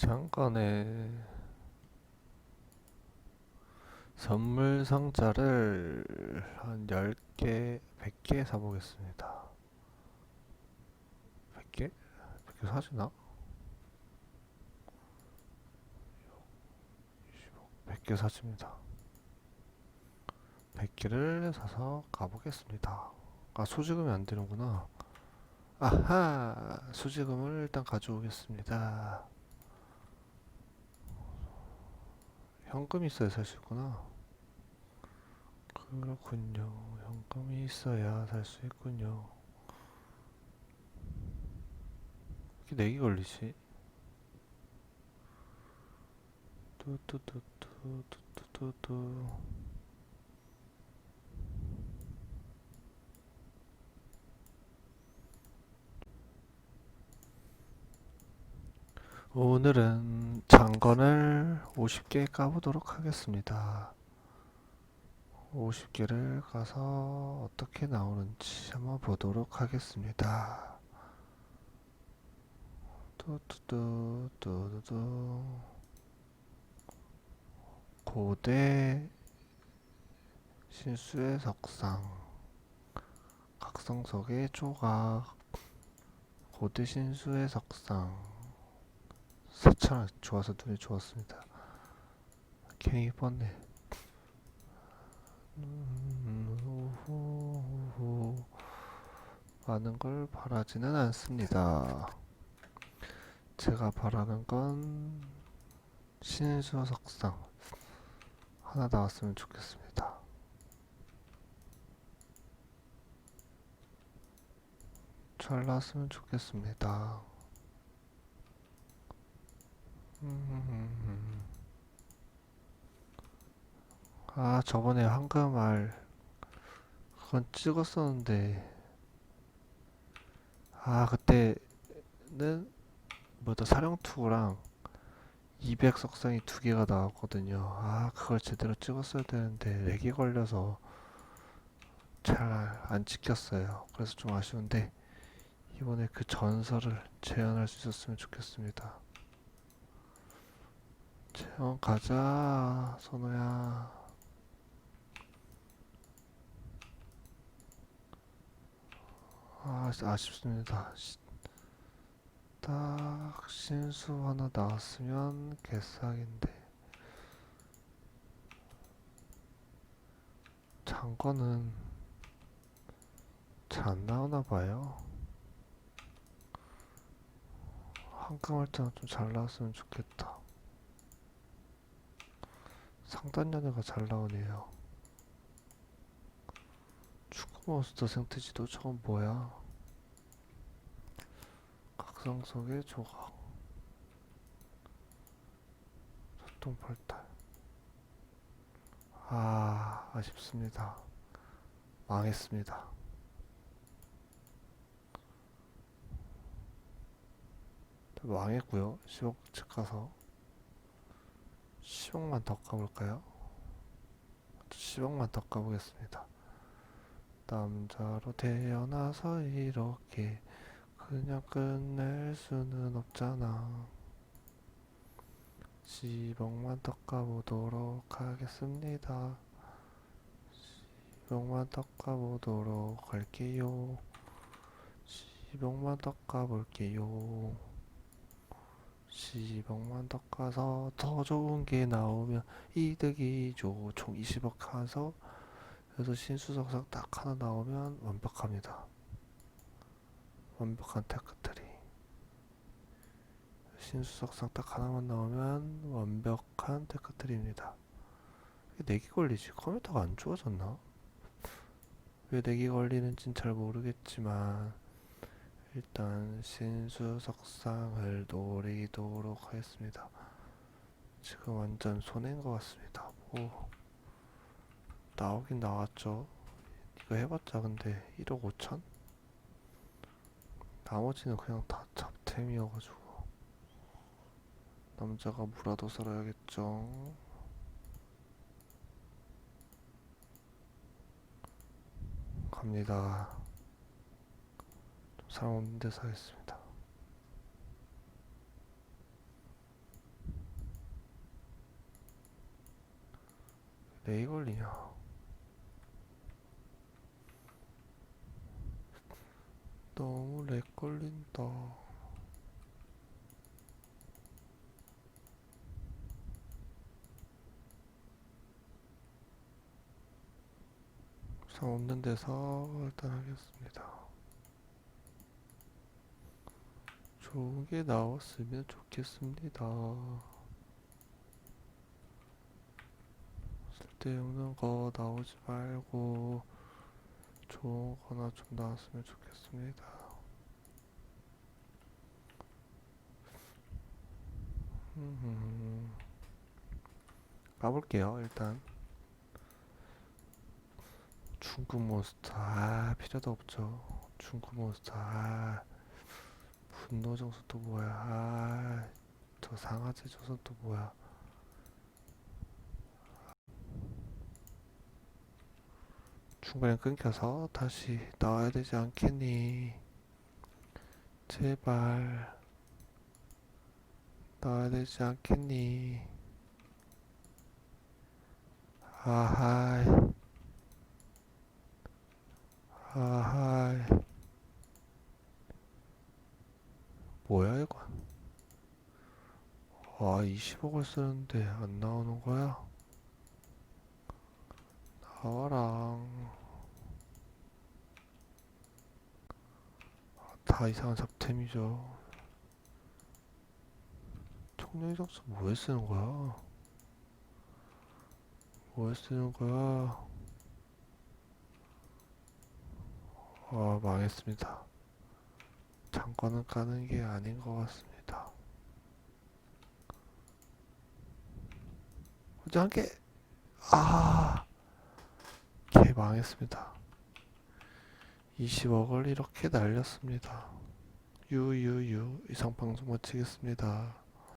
잠깐에 선물 상자를 한 10개, 100개 사보겠습니다. 100개? 100개 사주나? 100개 사줍니다. 100개를 사서 가보겠습니다. 아, 소지금이 안 되는구나. 아하! 소지금을 일단 가져오겠습니다. 현금이 있어야 살 수 있구나. 그렇군요. 현금이 있어야 살 수 있군요. 이렇게 내기 걸리지? 뚜뚜뚜뚜뚜뚜뚜뚜 오늘은 장건을 50개 까보도록 하겠습니다. 50개를 가서 어떻게 나오는지 한번 보도록 하겠습니다. 뚜뚜뚜 뚜뚜뚜 고대 신수의 석상 각성석의 조각 고대 신수의 석상 4,000원 좋아서 눈이 좋았습니다. 괜히 우후. 많은 걸 바라지는 않습니다. 제가 바라는 건 신수 석상 하나 나왔으면 좋겠습니다. 잘 나왔으면 좋겠습니다. 음. 아, 저번에 황금알 그건 찍었었는데 아, 그때는 뭐다 사령투구랑 200 석상이 두 개가 나왔거든요. 아, 그걸 제대로 찍었어야 되는데 렉이 걸려서 잘 안 찍혔어요. 그래서 좀 아쉬운데 이번에 그 전설을 재현할 수 있었으면 좋겠습니다. 재현 가자, 선호야. 아, 아쉽습니다. 시- 딱 신수 하나 나왔으면 개싹인데. 장거는 잘안 나오나 봐요. 한강할 때는 좀 잘 나왔으면 좋겠다. 상단연애가 잘 나오네요. 축구 몬스터 생태지도 처음 뭐야? 각성 속의 조각. 소통팔달. 아, 아쉽습니다. 망했습니다. 망했고요. 10억 측 가서 10억만 더 까볼까요? 10억만 더 까보겠습니다. 남자로 태어나서 이렇게 그냥 끝낼 수는 없잖아. 10억만 더 까보도록 하겠습니다. 10억만 더 까보도록 할게요. 10억만 더 까볼게요. 10억만 더 까서 더 좋은 게 나오면 이득이죠. 총 20억 가서 그래서 신수석상 딱 하나 나오면 완벽합니다. 완벽한 테크트리. 신수석상 딱 하나만 나오면 완벽한 테크트리입니다. 왜 내기 걸리지? 컴퓨터가 안 좋아졌나? 왜 내기 걸리는진 잘 모르겠지만 일단 신수석상을 노리도록 하겠습니다. 지금 완전 손해인 것 같습니다. 오. 나오긴 나왔죠. 이거 해봤자 근데 1억 5천? 나머지는 그냥 다 잡템이어가지고 남자가 무라도 살아야겠죠. 갑니다. 사온 데서 하겠습니다. 왜 걸리냐? 너무 렉 걸린다. 사없는 데서 일단 하겠습니다. 좋은 게 나왔으면 좋겠습니다. 쓸데없는 거 나오지 말고 좋은 거나 좀 나왔으면 좋겠습니다. 음, 가볼게요, 일단. 중국 몬스터, 아, 필요도 없죠. 중국 몬스터, 아, 분노 정수 또 뭐야, 아, 저 상하제 조선 또 뭐야. 중간에 끊겨서 다시 나와야 되지 않겠니? 제발 나와야 되지 않겠니? 아하이 뭐야 이건 와 20억을 쓰는데 안 나오는 거야? 나와라 다 이상한 잡템이죠 청룡 정수 뭐에 쓰는 거야? 뭐에 쓰는 거야? 아 망했습니다 장관은 까는 게 아닌 것 같습니다 어제 한개 아, 개 망했습니다. 20억을 이렇게 날렸습니다. 유유유 이상 방송 마치겠습니다.